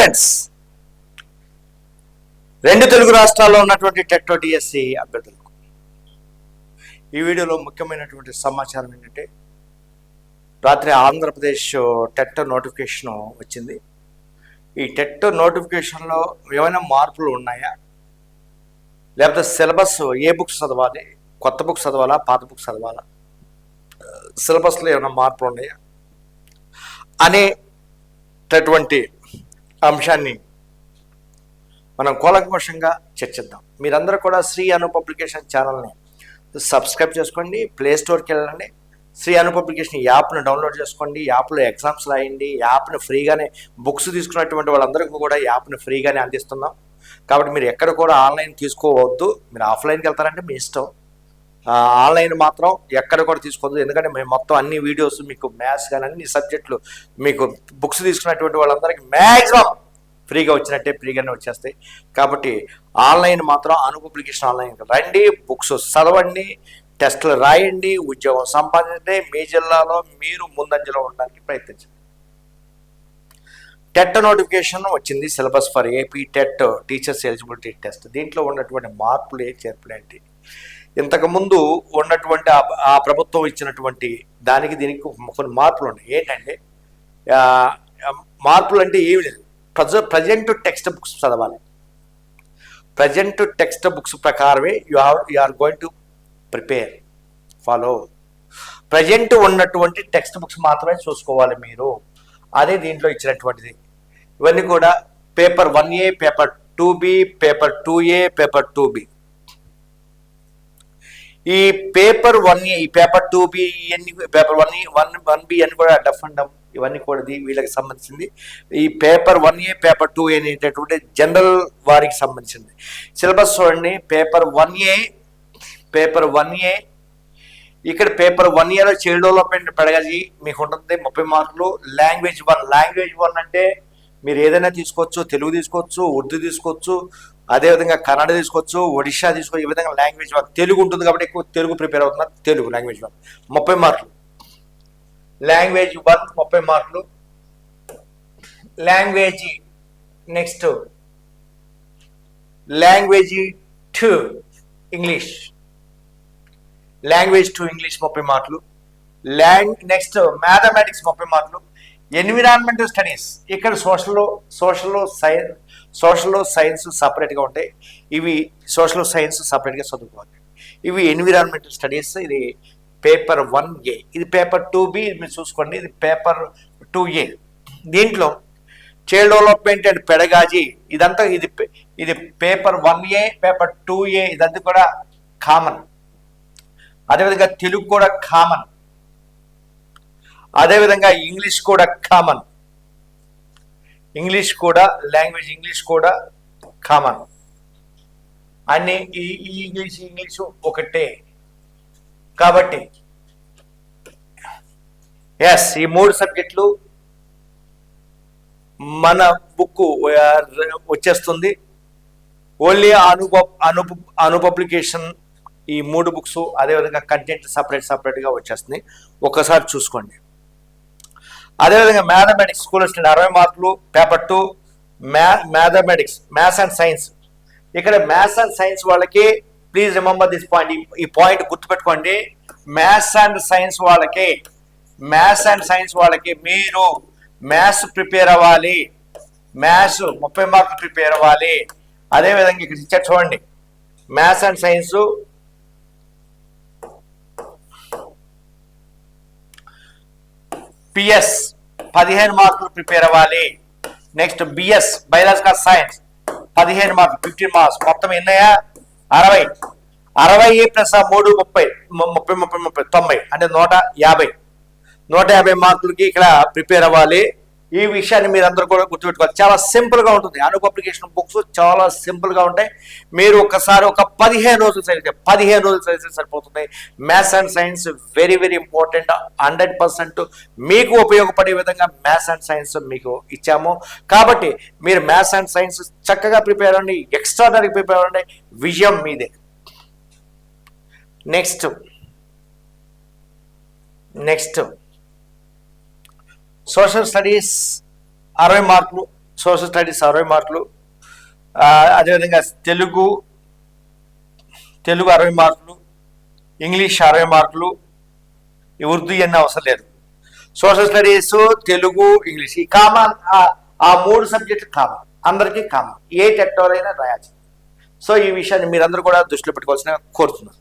Friends రెండు తెలుగు రాష్ట్రాల్లో ఉన్నటువంటి టెట్టో డిఎస్సి అభ్యర్థులకు ఈ వీడియోలో ముఖ్యమైనటువంటి సమాచారం ఏంటంటే రాత్రి ఆంధ్రప్రదేశ్ టెట్ నోటిఫికేషన్ వచ్చింది. ఈ టెట్ నోటిఫికేషన్లో ఏమైనా మార్పులు ఉన్నాయా? లేకపోతే సిలబస్ ఏ బుక్స్ చదవాలి? కొత్త బుక్స్ చదవాలా? పాత బుక్స్ చదవాలా? సిలబస్లో ఏమైనా మార్పులు ఉన్నాయా? అనేటటువంటి అంశాన్ని మనం కూలంకషంగా చర్చిద్దాం. మీరందరూ కూడా శ్రీ అను పబ్లికేషన్ ఛానల్ని సబ్స్క్రైబ్ చేసుకోండి ప్లే స్టోర్కి వెళ్ళండి. శ్రీ అను పబ్లికేషన్ యాప్ను డౌన్లోడ్ చేసుకోండి యాప్లో ఎగ్జామ్స్ రాయండి యాప్ను ఫ్రీగానే బుక్స్ తీసుకున్నటువంటి వాళ్ళందరికీ కూడా యాప్ను ఫ్రీగానే అందిస్తున్నాం. కాబట్టి మీరు ఎక్కడ కూడా ఆన్లైన్ తీసుకోవద్దు మీరు ఆఫ్లైన్కి వెళ్తారంటే మీ ఇష్టం. ఆన్లైన్ మాత్రం ఎక్కడ కూడా తీసుకోవద్దు ఎందుకంటే మేము మొత్తం అన్ని వీడియోస్ మీకు మ్యాథ్స్ కానీ అన్ని సబ్జెక్టులు మీకు బుక్స్ తీసుకున్నటువంటి వాళ్ళందరికీ మ్యాక్సిమం ఫ్రీగా వచ్చినట్టే ఫ్రీగానే వచ్చేస్తాయి. కాబట్టి ఆన్లైన్ మాత్రం అను ఆన్లైన్. రండి బుక్స్ చదవండి టెస్టులు రాయండి ఉద్యోగం సంపాదించండి మీ జిల్లాలో మీరు ముందంజలో ఉండడానికి ప్రయత్నించండి. టెట్ నోటిఫికేషన్ వచ్చింది syllabus for AP TET teachers eligibility test. దీంట్లో ఉన్నటువంటి మార్పులు ఏ చేర్పులు ఇంతకుముందు ఉన్నటువంటి ఆ- ప్రభుత్వం ఇచ్చినటువంటి దానికి దీనికి కొన్ని మార్పులు ఉన్నాయి. ఏంటంటే మార్పులు అంటే ఏమి లేదు. ప్రజ ప్రజెంట్ టెక్స్ట్ బుక్స్ చదవాలి. ప్రజెంట్ టెక్స్ట్ బుక్స్ ప్రకారమే you are you are going to prepare follow. Present ఉన్నటువంటి టెక్స్ట్ బుక్స్ మాత్రమే చూసుకోవాలి మీరు. అదే దీంట్లో ఇచ్చినటువంటిది. ఇవన్నీ కూడా paper one A paper two B paper two A paper two B. ఈ పేపర్ వన్ ఏ ఈ పేపర్ టూ బి ఇవన్నీ paper one one one B అని కూడా డఫ్ అండ్ డమ్ ఇవన్నీ కూడా ఇది వీళ్ళకి సంబంధించింది. ఈ paper one A paper two అనేటటువంటి జనరల్ వారికి సంబంధించింది. సిలబస్ చూడండి. Paper one A paper one A. ఇక్కడ పేపర్ వన్ ఇయర్లో చైల్డ్ డెవలప్మెంట్ పెడగజి మీకు ఉంటుంది ముప్పై మార్కులు. లాంగ్వేజ్ వన్ లాంగ్వేజ్ వన్ అంటే మీరు ఏదైనా తీసుకోవచ్చు తెలుగు తీసుకోవచ్చు ఉర్దూ తీసుకోవచ్చు అదేవిధంగా కన్నడ తీసుకోవచ్చు ఒడిషా తీసుకోవచ్చు ఈ విధంగా లాంగ్వేజ్ వన్ తెలుగు ఉంటుంది కాబట్టి ఎక్కువ తెలుగు ప్రిపేర్ అవుతున్నారు తెలుగు లాంగ్వేజ్ వన్ ముప్పై మార్కులు. లాంగ్వేజ్ వన్ ముప్పై మార్కులు. Language next language two English language two English ముప్పై మార్కులు. లాంగ్ నెక్స్ట్ మ్యాథమెటిక్స్ ముప్పై మార్కులు. ఎన్విరాన్మెంటల్ స్టడీస్ ఇక్కడ సోషల్లో సోషల్లో సైన్స్ సోషల్ సైన్స్ సపరేట్గా ఉంటాయి. ఇవి సోషల్ సైన్స్ సపరేట్గా చదువుకోవాలి. ఇవి ఎన్విరాన్మెంటల్ స్టడీస్ ఇది పేపర్ వన్ ఏ. ఇది పేపర్ టూ బి మీరు చూసుకోండి ఇది పేపర్ టూ ఏ. దీంట్లో చైల్డ్ డెవలప్మెంట్ అండ్ పెడగాజీ ఇదంతా ఇది పే- ఇది paper one A paper two A ఇదంతా కూడా కామన్. అదేవిధంగా తెలుగు కూడా కామన్. అదేవిధంగా ఇంగ్లీష్ కూడా కామన్. ఇంగ్లీష్ కూడా లాంగ్వేజ్ ఇంగ్లీష్ కూడా కామన్ అన్ని ఈ ఈ ఇంగ్లీష్ ఇంగ్లీషు ఒకటే. కాబట్టి ఎస్ ఈ మూడు సబ్జెక్టులు మన బుక్ వచ్చేస్తుంది. ఓన్లీ అను అను అనుపబ్లికేషన్ ఈ మూడు బుక్స్ అదేవిధంగా కంటెంట్ సపరేట్ సపరేట్గా వచ్చేస్తుంది. ఒకసారి చూసుకోండి. అదేవిధంగా మ్యాథమెటిక్స్ స్కూల్ వచ్చిన అరవై మార్కులు పేపర్ టూ మ్యా మ్యాథమెటిక్స్ మ్యాథ్స్ అండ్ సైన్స్ ఇక్కడ మ్యాథ్స్ అండ్ సైన్స్ వాళ్ళకి ప్లీజ్ రిమెంబర్ దిస్ పాయింట్ ఈ పాయింట్ గుర్తుపెట్టుకోండి. మ్యాథ్స్ అండ్ సైన్స్ వాళ్ళకి మ్యాథ్స్ అండ్ సైన్స్ వాళ్ళకి మీరు మ్యాథ్స్ ప్రిపేర్ అవ్వాలి. మ్యాథ్స్ ముప్పై మార్కులు ప్రిపేర్ అవ్వాలి. అదేవిధంగా ఇక్కడ ఇచ్చారు చూడండి. మ్యాథ్స్ అండ్ సైన్స్ పిఎస్ పదిహేను మార్కులు ప్రిపేర్ అవ్వాలి. నెక్స్ట్ బిఎస్ బయాలజికల్ సైన్స్ పదిహేను మార్కులు ఫిఫ్టీన్ మార్క్స్. మొత్తం ఎన్నయ్యా? అరవై. అరవై ప్లస్ మూడు ముప్పై. ముప్పై ముప్పై ముప్పై తొంభై. అంటే నూట యాభై. నూట యాభై మార్కులకి ఇక్కడ ప్రిపేర్ అవ్వాలి. ఈ విషయాన్ని మీరు అందరూ కూడా గుర్తుపెట్టుకోవాలి. చాలా సింపుల్గా ఉంటుంది. అను అప్లికేషన్ బుక్స్ చాలా సింపుల్గా ఉంటాయి. మీరు ఒకసారి ఒక పదిహేను రోజులు చదివితే పదిహేను రోజులు చదివితే సరిపోతుంది. Maths and science very very important. Hundred percent మీకు ఉపయోగపడే విధంగా మ్యాథ్స్ అండ్ సైన్స్ మీకు ఇచ్చాము. కాబట్టి మీరు మ్యాథ్స్ అండ్ సైన్స్ చక్కగా ప్రిపేర్ అవ్వండి. ఎక్స్ట్రాడనరీ ప్రిపేర్ అవ్వండి. విజయం మీదే. నెక్స్ట్ నెక్స్ట్ సోషల్ స్టడీస్ అరవై మార్కులు సోషల్ స్టడీస్ అరవై మార్కులు. అదేవిధంగా తెలుగు తెలుగు అరవై మార్కులు ఇంగ్లీష్ అరవై మార్కులు. ఉర్దూ ఇవన్నీ అవసరం లేదు. Social studies Telugu English. ఈ కామన్ ఆ మూడు సబ్జెక్టు కామన్. అందరికీ కామన్. ఏ టెక్టోర్ అయినా రాయాల్సింది. సో ఈ విషయాన్ని మీరందరూ కూడా దృష్టిలో పెట్టుకోవాల్సిన కోరుతున్నాను.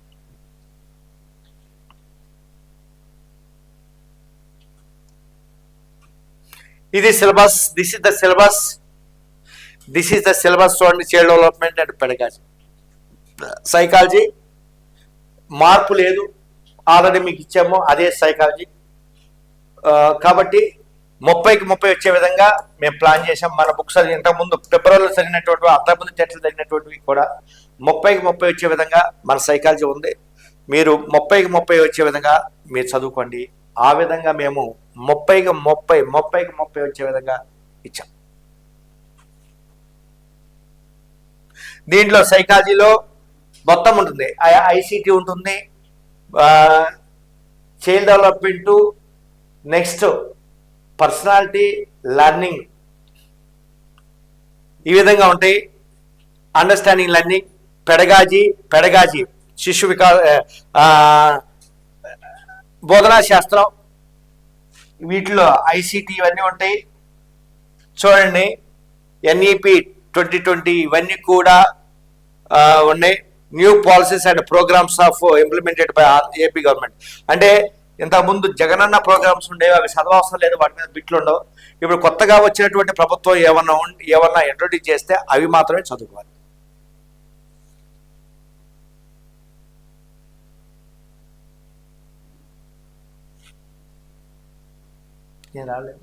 ఇది syllabus this is the syllabus this is the syllabus చూడండి child development and pedagogy psychology మార్పు లేదు. ఆల్రెడీ మీకు ఇచ్చాము అదే సైకాలజీ uh, కాబట్టి ముప్పైకి ముప్పై వచ్చే విధంగా మేము ప్లాన్ చేసాం మన బుక్స్ అది ఇంతకుముందు ఫిబ్రవరిలో జరిగినటువంటి అంతకుముందు చర్చలు జరిగినటువంటివి కూడా ముప్పైకి ముప్పై వచ్చే విధంగా మన సైకాలజీ ఉంది. మీరు ముప్పైకి ముప్పై వచ్చే విధంగా మీరు చదువుకోండి. ఆ విధంగా మేము ముప్పైకి ముప్పై ముప్పైకి ముప్పై వచ్చే విధంగా ఇచ్చాం. దీంట్లో సైకాలజీలో మొత్తం ఉంటుంది. ఐసీటీ ఉంటుంది. Child development next personality learning ఈ విధంగా ఉంటాయి. అండర్స్టాండింగ్ లర్నింగ్ పెడగాజీ పెడగాజీ శిశు వికా బోధనా శాస్త్రం. వీటిలో ఐసీటీ ఇవన్నీ ఉంటాయి. చూడండి ఎన్ఈపి ట్వంటీ ట్వంటీ ఇవన్నీ కూడా ఉన్నాయి. New policies and programmes of implemented by AP government అంటే ఇంతకుముందు జగనన్న ప్రోగ్రామ్స్ ఉండేవి అవి చదవవసరం లేదు వాటి మీద బిట్లు ఉండవు. ఇప్పుడు కొత్తగా వచ్చినటువంటి ప్రభుత్వం ఏమన్నా ఏమన్నా ఇంట్రొడ్యూస్ చేస్తే అవి మాత్రమే చదువుకోవాలి. నేను రాలేదు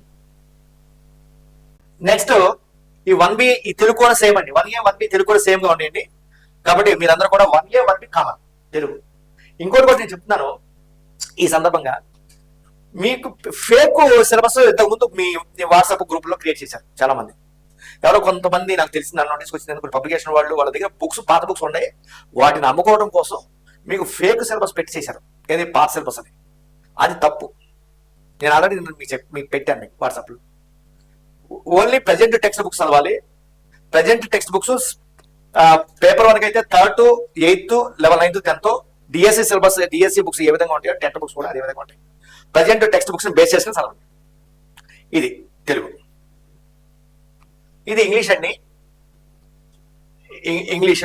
నెక్స్ట్ ఈ వన్ బి ఈ తెలుగు కూడా సేమ్ అండి. One A one B Telugu కూడా సేమ్గా ఉండండి కాబట్టి మీరందరూ కూడా one A one B common Telugu. ఇంకోటి కూడా నేను చెప్తున్నాను. ఈ సందర్భంగా మీకు ఫేక్ సిలబస్ ఇంతకుముందు మీ వాట్సాప్ గ్రూప్లో క్రియేట్ చేశారు చాలా మంది ఎవరో కొంతమంది నాకు తెలిసిన నోటీస్ వచ్చింది పబ్లికేషన్ వాళ్ళు వాళ్ళ దగ్గర బుక్స్ పాత బుక్స్ ఉన్నాయి. వాటిని అమ్ముకోవడం కోసం మీకు ఫేక్ సిలబస్ పెట్టి చేశారు. ఏది పాత సిలబస్ అని? అది తప్పు. నేను ఆల్రెడీ మీకు చెప్ మీకు పెట్టాను మీకు వాట్సాప్లో. ఓన్లీ ప్రజెంట్ టెక్స్ట్ బుక్స్ చదవాలి. Present text books paper one అయితే third to eighth level ninth tenth DSC syllabus DSC books ఏ విధంగా ఉంటాయో టెన్త్ బుక్స్ కూడా అదే విధంగా ఉంటాయి. ప్రజెంట్ టెక్స్ట్ బుక్స్ బేస్ చేసుకుని చదవండి. ఇది తెలుగు. ఇది ఇంగ్లీష్ అండి. ఇ- ఇంగ్లీష్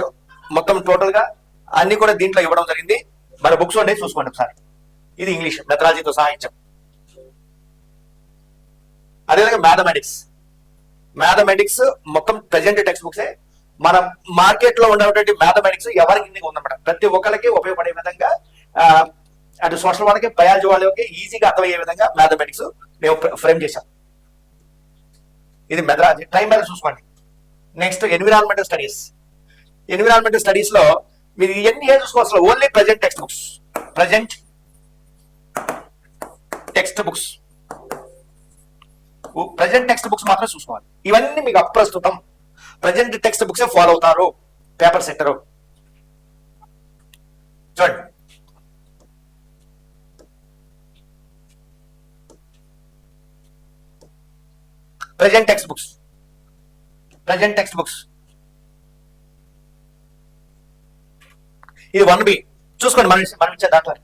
మొత్తం టోటల్గా అన్ని కూడా దీంట్లో ఇవ్వడం జరిగింది. మన బుక్స్ ఉండే చూసుకోండి ఒకసారి. ఇది ఇంగ్లీష్ మెథడాలజీతో సహాయించం అదేవిధంగా మ్యాథమెటిక్స్ మ్యాథమెటిక్స్ మొత్తం ప్రజెంట్ టెక్స్ట్ బుక్సే మన మార్కెట్లో ఉన్నటువంటి మ్యాథమెటిక్స్ ఎవరికి ఉందన్నమాట. ప్రతి ఒక్కరికి ఉపయోగపడే విధంగా అటు సోషల్ వాళ్ళకి బయాలజీ వాళ్ళకి ఈజీగా అర్థమయ్యే విధంగా మ్యాథమెటిక్స్ మేము ఫ్రేమ్ చేశాం. ఇది మెథడాలజీ టైం బ్యాలెన్స్ చూసుకోండి. నెక్స్ట్ ఎన్విరాన్మెంటల్ స్టడీస్ ఎన్విరాన్మెంటల్ స్టడీస్లో మీరు ఇవన్నీ ఏం చూసుకోవాల్సిన only present text books present text books present text books మాత్రం చూసుకోవాలి. ఇవన్నీ మీకు అప్రస్తుతం. ప్రజెంట్ టెక్స్ట్ బుక్స్ ఫాలో అవుతారు. పేపర్ సెంటర్ చూడండి. Present text books present text books ఇది వన్ బి చూసుకోండి మనం మనం ఇచ్చే దాంట్లో.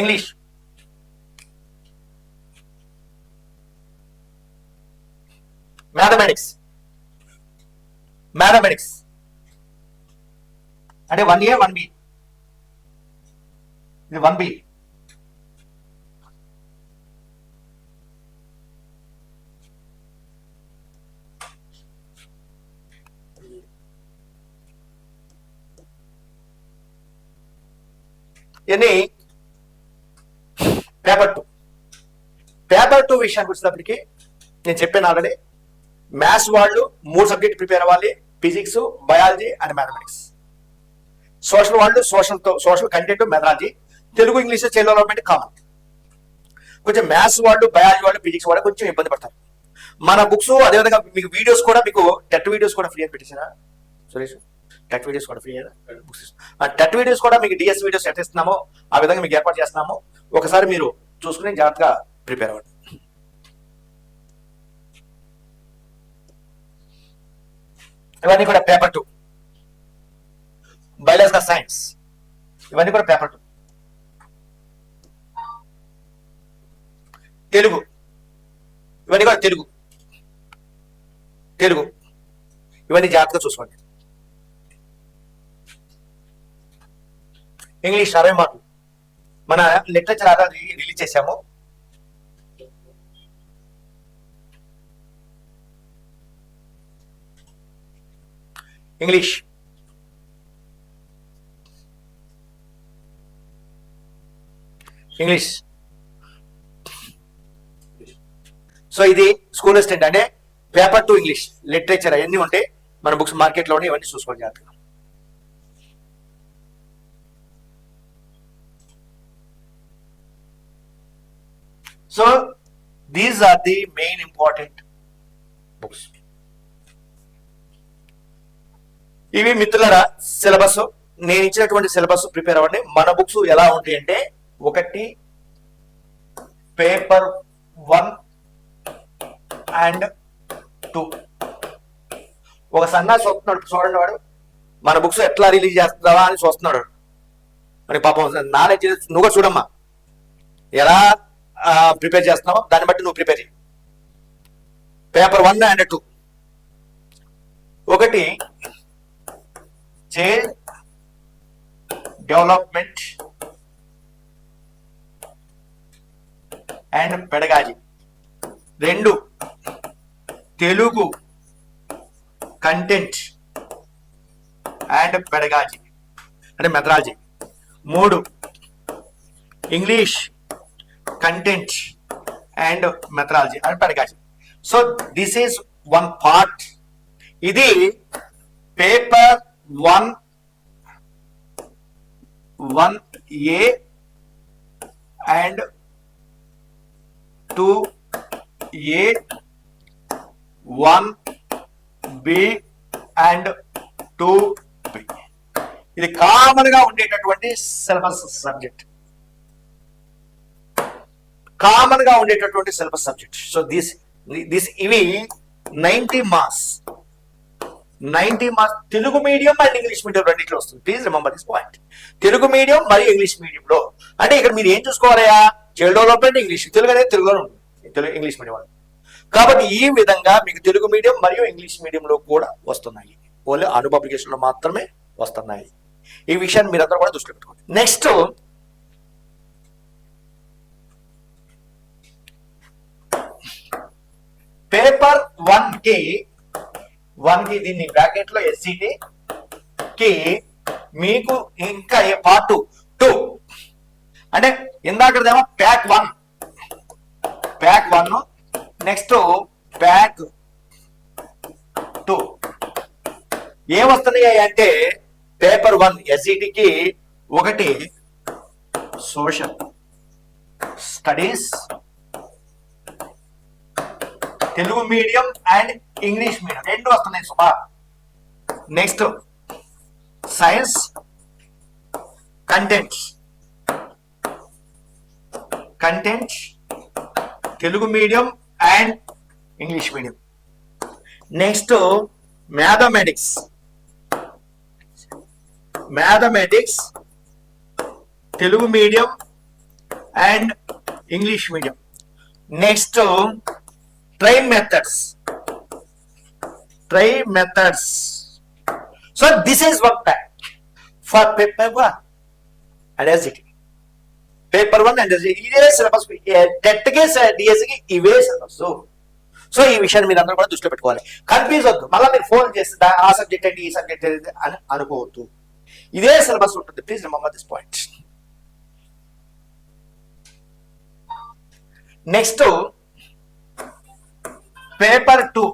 ఇంగ్లీష్ మ్యాథమెటిక్స్ మ్యాథమెటిక్స్ అంటే వన్ ఏ వన్ బి ఇది వన్ బి ఇవన్నీ పేపర్ టూ పేపర్ టూ విషయానికి వచ్చినప్పటికీ నేను చెప్పాను ఆల్రెడీ మ్యాథ్స్ వాళ్ళు మూడు సబ్జెక్ట్ ప్రిపేర్ అవ్వాలి. Physics biology and mathematics. Social వాళ్ళు సోషల్తో social content methodology. Telugu English child development common. కొంచెం మ్యాథ్స్ వాళ్ళు బయాలజీ వాళ్ళు ఫిజిక్స్ వాళ్ళు కొంచెం ఇబ్బంది పడతారు. మన బుక్స్ అదేవిధంగా మీకు వీడియోస్ కూడా మీకు టెట్ వీడియోస్ కూడా ఫ్రీ అని పెట్టేసారా సురేష్ టెట్ వీడియోస్ కూడా ఫ్రీ బుక్స్ టెట్ వీడియోస్ కూడా మీకు డిఎస్ వీడియోస్ ఎట్ ఇస్తున్నామో ఆ విధంగా మీకు ఏర్పాటు చేస్తున్నాము. ఒకసారి మీరు చూసుకుని జాగ్రత్తగా ప్రిపేర్ అవ్వండి. ఇవన్నీ కూడా పేపర్ టూ బయాలజికల్ సైన్స్ ఇవన్నీ కూడా పేపర్ టూ తెలుగు. ఇవన్నీ కూడా తెలుగు. తెలుగు. ఇవన్నీ జాగ్రత్తగా చూసుకోండి. ఇంగ్లీష్ అరవై మార్కులు. మన లిటరేచర్ ఆధార రిలీజ్ చేశాము. ఇంగ్లీష్ ఇంగ్లీష్ సో ఇది స్కూల్ అసిస్టెంట్ అంటే పేపర్ టు ఇంగ్లీష్ లిటరేచర్ అవన్నీ ఉంటాయి మన బుక్స్ మార్కెట్లోనే ఇవన్నీ చూసుకోండి జాగ్రత్తగా. So these are the main important ఇవి మిత్రులరా సిలబస్. నేను ఇచ్చినటువంటి సిలబస్ ప్రిపేర్ అవ్వండి. మన బుక్స్ ఎలా ఉంటాయి అంటే ఒకటి పేపర్ వన్ అండ్ టూ. ఒక సన్నా చూస్తున్నాడు చూడండి వాడు. మన బుక్స్ ఎట్లా రిలీజ్ చేస్తున్నావా అని చూస్తున్నాడు. మరి పాపం నాలెడ్జ్ నువ్వు కూడా చూడమ్మా. ఎలా ప్రిపేర్ చేస్తున్నావో దాన్ని బట్టి నువ్వు ప్రిపేర్ చేయి పేపర్ వన్ అండ్ టూ. ఒకటి చైల్డ్ డెవలప్మెంట్ అండ్ పెడగాజీ రెండు తెలుగు కంటెంట్ అండ్ పెడగాజీ అంటే మెథడాలజీ. మూడు English content and methodology and pedagogy so this is one part. ఇది paper one one A and two A one B and two B. ఇది కామన్గా ఉండేటటువంటి syllabus subject కామన్గా ఉండేటటువంటి syllabus subject so this this ఇవి ninety marks ninety marks Telugu medium and English medium రెండింటిలో వస్తుంది. Please remember this point Telugu medium మరియు English మీడియంలో అంటే ఇక్కడ మీరు ఏం చూసుకోవాలయా చైల్డ్ డెవలప్మెంట్ ఇంగ్లీష్ తెలుగు అనేది తెలుగులో ఉంటుంది. తెలుగు ఇంగ్లీష్ మీడియం కాబట్టి ఈ విధంగా మీకు తెలుగు మీడియం మరియు ఇంగ్లీష్ మీడియంలో కూడా వస్తున్నాయి. ఓన్లీ అను పబ్లికేషన్లో మాత్రమే వస్తున్నాయి. ఈ విషయాన్ని మీరందరూ కూడా దృష్టిలో పెట్టుకోండి. నెక్స్ట్ పేపర్ వన్కి వన్కి దీన్ని బ్రాకెట్లో ఎస్సీటీ కి మీకు ఇంకా ఏ పార్ట్ టూ అంటే ఇందాకదేమో pack one pack one next pack two ఏమొస్తున్నాయి అంటే పేపర్ వన్ ఎస్ఈటికి ఒకటి social studies Telugu medium and English medium. రెండు వస్తున్నాయి సుమా next science content content Telugu medium and English medium. Next mathematics mathematics Telugu medium and English medium. Next tri methods tri methods so this is one pack for paper one and as it paper one and ఇదే syllabus టెట్కి ఇవే syllabus so ఈ విషయాన్ని మీరు అందరూ కూడా దృష్టిలో పెట్టుకోవాలి. కన్ఫ్యూజ్ వద్దు. మళ్ళీ మీరు ఫోన్ చేస్తే ఆ సబ్జెక్ట్ ఏంటి ఈ సబ్జెక్ట్ ఏంటి అని అనుకోవద్దు. ఇదే సిలబస్ ఉంటుంది. Please remember this point next paper two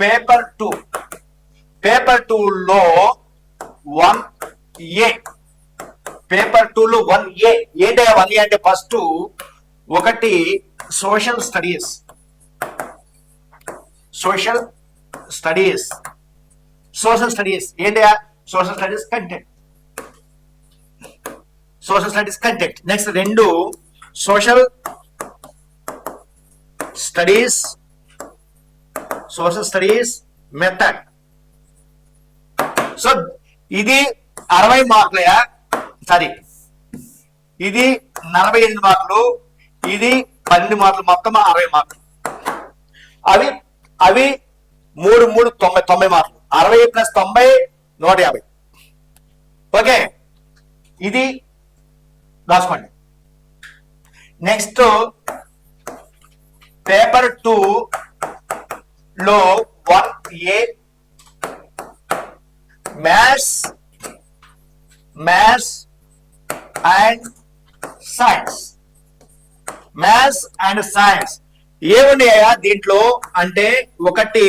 paper two paper two లో వన్ ఏ పేపర్ టూ లో వన్ ఏ ఏంటి వన్ ఏ అంటే ఫస్ట్ ఒకటి social studies social studies social studies ఏంటి social studies content social studies content next రెండు social studies social studies method. So ఇది అరవై మార్కులయా sorry ఇది నలభై ఎనిమిది మార్కులు ఇది పన్నెండు మార్కులు మొత్తం అరవై మార్కులు. అవి అవి మూడు మూడు తొంభై తొంభై మార్కులు. అరవై ప్లస్ తొంభై నూట యాభై. ఓకే ఇది రాసుకోండి నెక్స్ట్ పేపర్ టూ లో one A maths maths and science. Maths and science. ఏమున్నాయా దీంట్లో? అంటే ఒకటి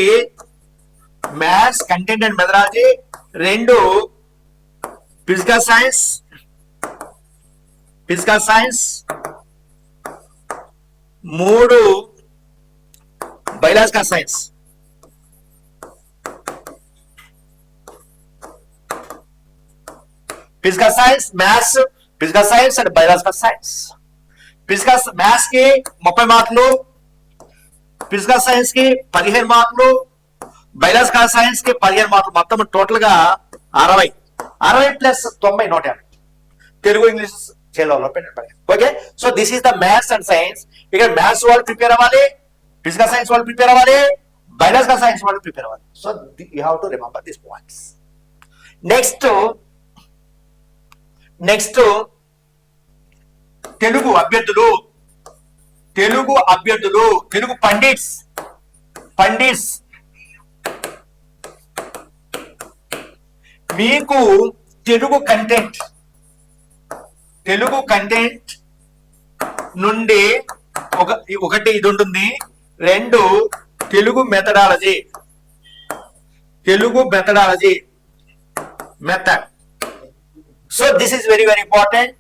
మ్యాథ్స్ కంటెంట్ అండ్ మెథడాలజీ రెండు ఫిజికల్ సైన్స్ ఫిజికల్ సైన్స్ మూడు biological science physical science maths physical science and biological science physical మ్యాథ్స్కి ముప్పై మార్కులు physical సైన్స్కి పదిహేను మార్కులు బయలాజికల్ సైన్స్కి పదిహేను మార్కులు మొత్తం టోటల్గా అరవై. అరవై ప్లస్ తొంభై నూట యాభై. తెలుగు ఇంగ్లీష్ చేయాలి okay so this is the maths and science ఇక్కడ మ్యాథ్స్ వాళ్ళు ప్రిపేర్ అవ్వాలి. ఫిజికల్ సైన్స్ వాళ్ళు ప్రిపేర్ అవ్వాలి బయాలజికల్ సైన్స్ వాళ్ళు ప్రిపేర్ అవ్వాలి. So you have to remember this points next next Telugu అభ్యర్థులు తెలుగు అభ్యర్థులు తెలుగు పండిట్స్ పండిట్స్. మీకు తెలుగు కంటెంట్ తెలుగు కంటెంట్ నుండి ఒక ఒకటి ఇది ఉంటుంది. రెండు Telugu methodology Telugu methodology method so this is very very important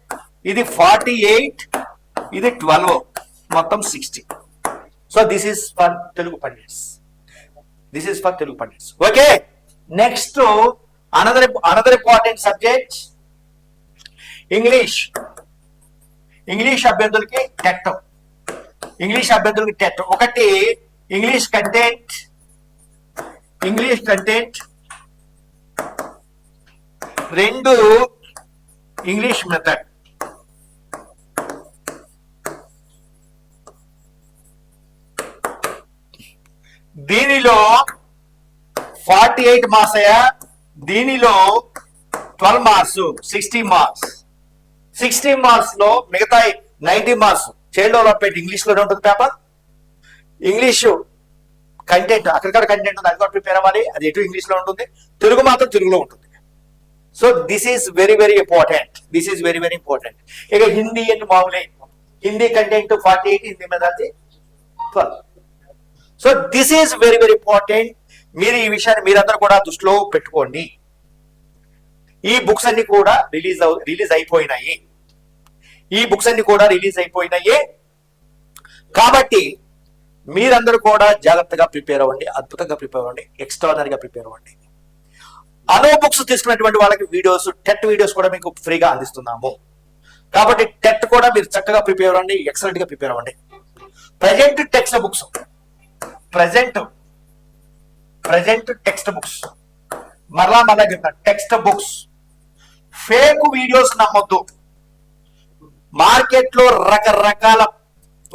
ఇది ఫార్టీ ఎయిట్ ఇది ట్వెల్వ్ మొత్తం sixty so this is for Telugu pandits this is for Telugu pandits okay next another another important subject English English అభ్యర్థులకి టెక్టో English అభ్యర్థులకు TET. ఒకటి English content English content. రెండు English method. దీనిలో forty eight marks అయ్యా. దీనిలో twelve marks sixty marks. Sixty మార్క్స్లో మిగతా ninety marks. Child development ఇంగ్లీష్లోనే ఉంటుంది పేపర్? ఇంగ్లీషు కంటెంట్ అక్కడిక్కడ కంటెంట్ ఉంది అది కూడా ప్రిపేర్ అవ్వాలి అది ఎటు ఇంగ్లీష్లో ఉంటుంది తెలుగు మాత్రం తెలుగులో ఉంటుంది. So this is very very important this is very very important ఇక హిందీ అని మామూలే. Hindi content forty eight Hindi మీద twelve so this is very very important మీరు ఈ విషయాన్ని మీరందరూ కూడా దృష్టిలో పెట్టుకోండి. ఈ బుక్స్ అన్ని కూడా రిలీజ్ రిలీజ్ అయిపోయినాయి. ఈ బుక్స్ అన్ని కూడా రిలీజ్ అయిపోయినాయి. కాబట్టి మీరందరూ కూడా జాగ్రత్తగా ప్రిపేర్ అవ్వండి అద్భుతంగా ప్రిపేర్ అవ్వండి ఎక్స్ట్రానరీగా ప్రిపేర్ అవ్వండి. అనో బుక్స్ తీసుకున్నటువంటి వాళ్ళకి వీడియోస్ టెట్ వీడియోస్ కూడా మీకు ఫ్రీగా అందిస్తున్నాము. కాబట్టి టెట్ కూడా మీరు చక్కగా ప్రిపేర్ అవ్వండి ఎక్సలెంట్గా ప్రిపేర్ అవ్వండి. Present text books present present text books. మరలా మరలా చెప్తాను టెక్స్ట్ బుక్స్. ఫేక్ వీడియోస్ నమ్మొద్దు. మార్కెట్లో రకరకాల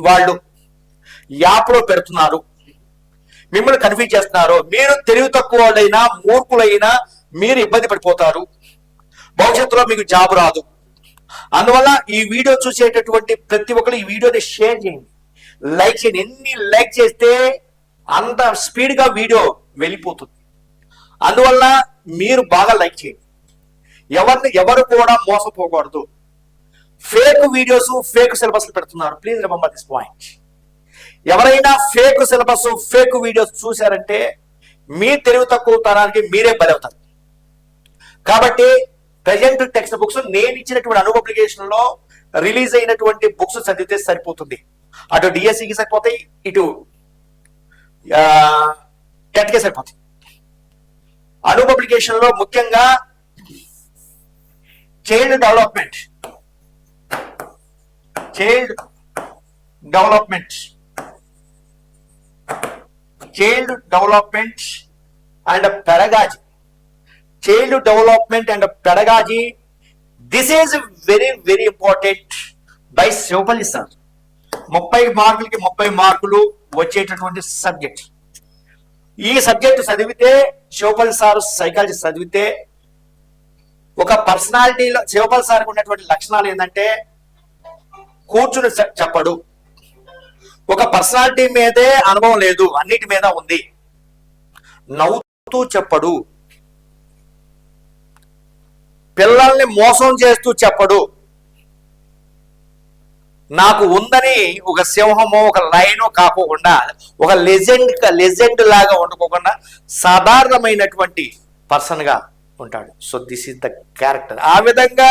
వాళ్ళు యాప్లో పెడుతున్నారు. మిమ్మల్ని కన్ఫ్యూజ్ చేస్తున్నారు. మీరు తెలివి తక్కువ వాళ్ళైనా మూర్ఖులైనా మీరు ఇబ్బంది పడిపోతారు. భవిష్యత్తులో మీకు జాబ్ రాదు. అందువల్ల ఈ వీడియో చూసేటటువంటి ప్రతి ఒక్కరు ఈ వీడియోని షేర్ చేయండి. లైక్ చేయండి. ఎన్ని లైక్ చేస్తే అంత స్పీడ్గా వీడియో వెళ్ళిపోతుంది. అందువల్ల మీరు బాగా లైక్ చేయండి. ఎవరిని ఎవరు కూడా మోసపోకూడదు. ఫేక్ వీడియోస్ ఫేక్ సిలబస్ పెడుతున్నారు. ప్లీజ్ రిమంబర్ దిస్ పాయింట్ ఎవరైనా ఫేక్ సిలబస్ ఫేక్ వీడియోస్ చూశారంటే మీ తెలివి తక్కువ తరానికి మీరే బలవుతారు. కాబట్టి ప్రజెంట్ టెక్స్ట్ బుక్స్ నేను ఇచ్చినటువంటి అను అప్లికేషన్లో రిలీజ్ అయినటువంటి బుక్స్ చదివితే సరిపోతుంది. అటు డిఎస్సికి సరిపోతాయి ఇటు టెట్కే సరిపోతాయి. అను పబ్లికేషన్లో ముఖ్యంగా child development child development child development and pedagogy child development and pedagogy this is very very important by Shivapalli sir ముప్పై మార్కులకి ముప్పై మార్కులు వచ్చేటటువంటి సబ్జెక్ట్ ఈ సబ్జెక్ట్ చదివితే శివపల్లి సార్ సైకాలజీ చదివితే ఒక పర్సనాలిటీలో శివపల్లి సార్కి ఉన్నటువంటి లక్షణాలు ఏంటంటే కూర్చుని చె- చెప్పడు. ఒక పర్సనాలిటీ మీదే అనుభవం లేదు అన్నిటి మీద ఉంది. నవ్వుతూ చెప్పడు. పిల్లల్ని మోసం చేస్తూ చెప్పడు. నాకు ఉందని ఒక సింహమో ఒక లైనో కాకోకుండా ఒక లెజెండ్ లెజెండ్ లాగా ఉండకోకుండా సాధారణమైనటువంటి పర్సన్గా ఉంటాడు so this is the character ఆ విధంగా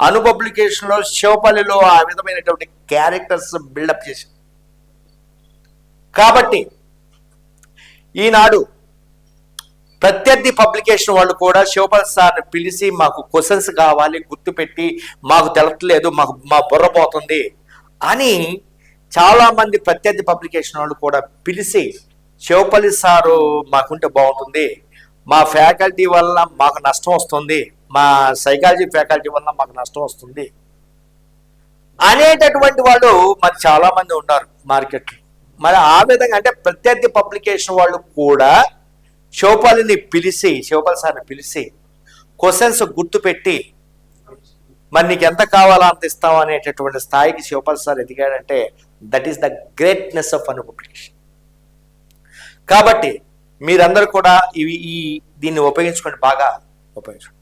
అను పబ్లికేషన్లో శివపల్లిలో ఆ విధమైనటువంటి క్యారెక్టర్స్ బిల్డప్ చేశారు కాబట్టి ఈనాడు ప్రత్యర్థి పబ్లికేషన్ వాళ్ళు కూడా శివపాల్ సార్ని పిలిచి మాకు క్వశ్చన్స్ కావాలి గుర్తుపెట్టి మాకు తెలట్లేదు మాకు మా బుర్ర పోతుంది అని చాలామంది ప్రత్యర్థి పబ్లికేషన్ వాళ్ళు కూడా పిలిచి శివపల్లి సారు మాకుంటే బాగుంటుంది. మా ఫ్యాకల్టీ వల్ల మాకు నష్టం వస్తుంది. మా సైకాలజీ ఫ్యాకల్టీ వల్ల మాకు నష్టం వస్తుంది. అనేటటువంటి వాళ్ళు మరి చాలామంది ఉన్నారు మార్కెట్లో. మరి ఆ విధంగా అంటే ప్రత్యర్థి పబ్లికేషన్ వాళ్ళు కూడా శివపాలిని పిలిచి శివపాల్ సార్ని పిలిచి క్వశ్చన్స్ గుర్తుపెట్టి మరి నీకు ఎంత కావాలో అంత ఇస్తాం అనేటటువంటి స్థాయికి Shivapal sir ఎదిగాడంటే that is the greatness of Anu publication కాబట్టి మీరందరూ కూడా ఇవి ఈ దీన్ని ఉపయోగించుకోండి. బాగా ఉపయోగించుకోండి.